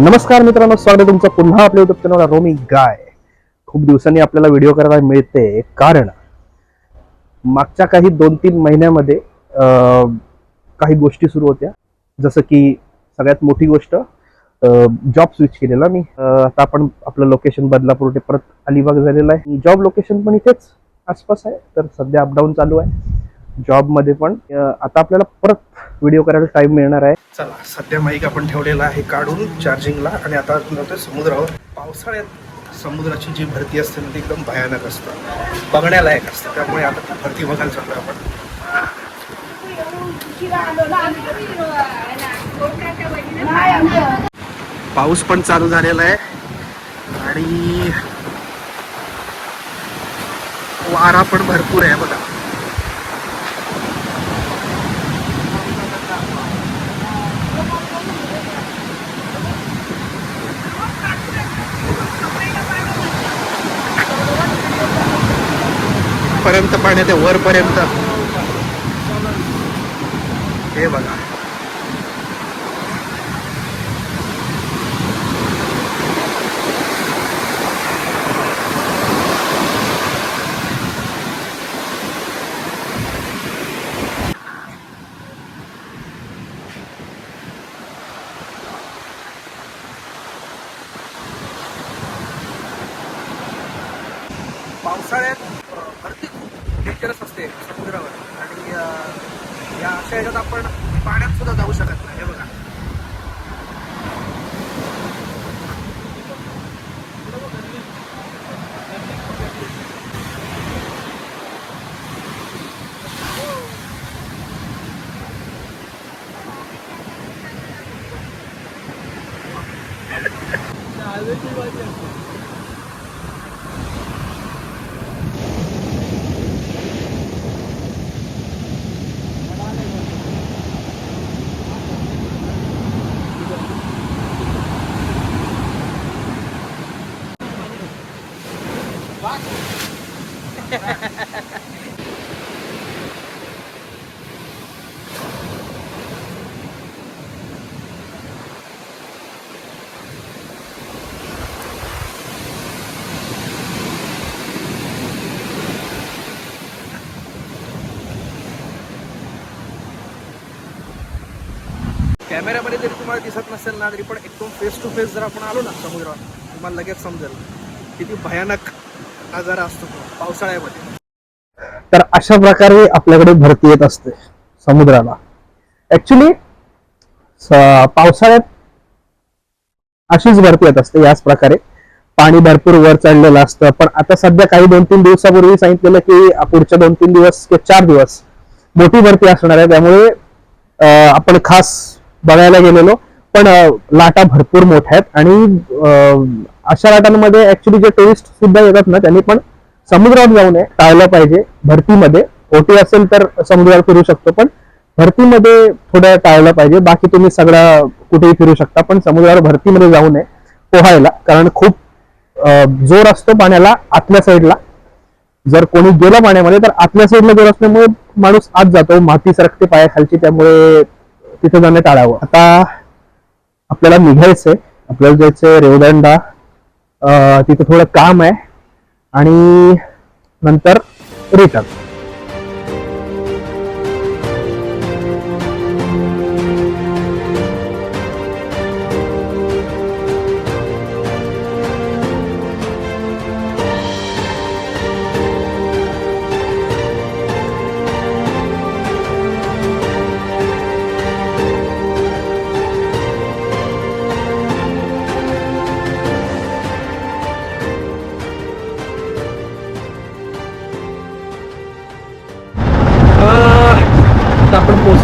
नमस्कार मित्रांनो स्वागत आहे तुमचं पुन्हा आपल्या युट्यूब चॅनल रोमी गाय. खूप दिवसांनी आपल्याला व्हिडिओ करायला मिळते. कारण मागच्या काही दोन तीन महिन्यामध्ये काही गोष्टी सुरू होत्या. जसं की सगळ्यात मोठी गोष्ट जॉब स्विच केलेला मी. आता आपण आपलं लोकेशन बदलापूर ते परत अलिबाग झालेलं आहे. जॉब लोकेशन पण इथेच आसपास आहे. तर सध्या अपडाऊन चालू आहे. जॉबमध्ये पण. आता आपल्याला परत व्हिडिओ करायला टाइम मिळणार आहे. चला सध्या माईक आपण ठेवलेला आहे काढून चार्जिंगला आणि आता जातोय समुद्रावर. पावसाळ्यात समुद्राची जी भरती असते ना ती एकदम भयानक असतं. बघण्यालायक असतं. त्यामुळे आता ती भरती बघायला चाललो आपण. पाऊस पण चालू झालेला आहे. आणि वारा पण भरपूर आहे बघा. पर्यंत पाणी ते वरपर्यंत. हे बघा. पावसाळ्यात डेंजरस असते समुद्रावर. आणि या अशा ह्याच्यात आपण पाण्यात सुद्धा जाऊ शकत नाही. हे बघा. कॅमेऱ्यामध्ये जरी तुम्हाला दिसत नसेल ना तरी पण एकदम फेस टू फेस जर आपण आलो ना समुद्रात तुम्हाला लगेच समजेल किती भयानक नजारा असतो तो पावसाळ्यामध्ये. तर अशा प्रकारे आपल्याकडे भरती येत असते समुद्राला. ऍक्च्युली पावसाळ्यात अशीच भरती येत असते याच प्रकारे. पाणी भरपूर वर चढलेलं असतं पण आता सध्या काही दोन तीन दिवसापूर्वी सांगितलेलं की पुढच्या दोन तीन दिवस किंवा चार दिवस मोठी भरती असणार आहे. त्यामुळे आपण खास बघायला गेलेलो. पण लाटा भरपूर मोठ्या आहेत आणि अशा लाटांमध्ये ऍक्च्युली जे टुरिस्ट सुद्धा येतात ना त्यांनी पण समुद्रात जाऊ नये टाळलं पाहिजे. भरतीमध्ये. ओटी असेल तर समुद्रावर फिरू शकतो पण भरतीमध्ये थोडं टाळलं पाहिजे. बाकी तुम्ही सगळं कुठेही फिरू शकता पण समुद्रावर भरतीमध्ये जाऊ नये पोहायला. कारण खूप जोर असतो पाण्याला आतल्या साईडला जर कोणी गेलं पाण्यामध्ये तर आतल्या साईडला जोर असल्यामुळे माणूस आत जातो. माती सरकते पायाखालची त्यामुळे तिथे जाणं टाळावं आता आपल्याला निघायचंय आपल्याला जायचंय रेवदंडा. तिथं थोडं काम आहे. आणि नंतर रिटर्न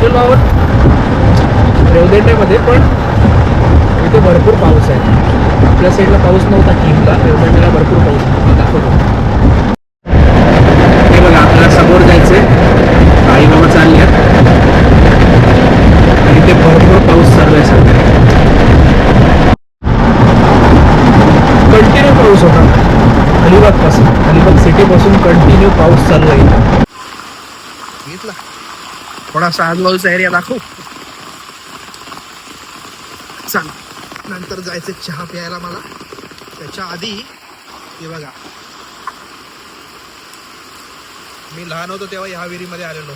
आपण पोहोचलेलो आहोत पण इथे भरपूर पाऊस आहे. आपल्या साईडला पाऊस नव्हता किमला रेवदंड्याला भरपूर पाऊस दाखवतो. हे बघा आपल्याला समोर जायचे काही बाबा चालली आहेत आणि ते भरपूर पाऊस चालू आहे सध्या. कंटिन्यू पाऊस होता. अलिबागपासून अलिबाग सिटी पासून कंटिन्यू पाऊस चालू आहे. घेतला थोडासा आजूबाजूचा एरिया दाखव चाल नंतर जायचं चहा प्यायला मला. त्याच्या आधी हे बघा. मी लहान होतो तेव्हा ह्या विहिरीमध्ये आलेलो.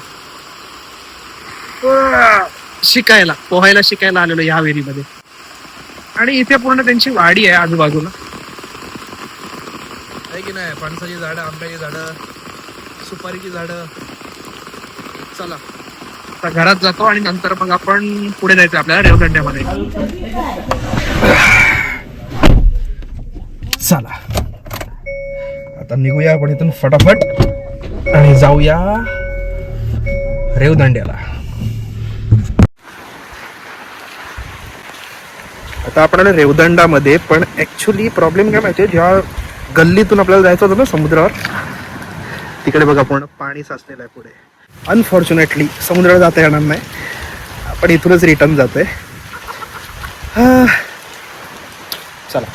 शिकायला पोहायला शिकायला आलेलो या विहिरीमध्ये. आणि इथे पूर्ण त्यांची वाडी आहे आजूबाजूला. आहे की नाही? फणसाची झाडं आंब्याची झाडं सुपारीची झाडं. चला. आता घरात जातो आणि नंतर मग आपण पुढे जायचं आपल्याला रेवदंड्यामध्ये. चला. आता निघूया आपण इथून फटाफट आणि जाऊया रेवदांड्याला. आता आपण आलो रेवदंडामध्ये पण ऍक्च्युली प्रॉब्लेम काय माहितीये? ज्या गल्लीतून आपल्याला जायचं होतं ना समुद्रावर तिकडे बघा पूर्ण पाणी साचलेलं आहे पुढे. अनफॉर्च्युनेटली समुद्राला जाता येणार नाही. आपण इथूनच रिटर्न जातो आहे चला.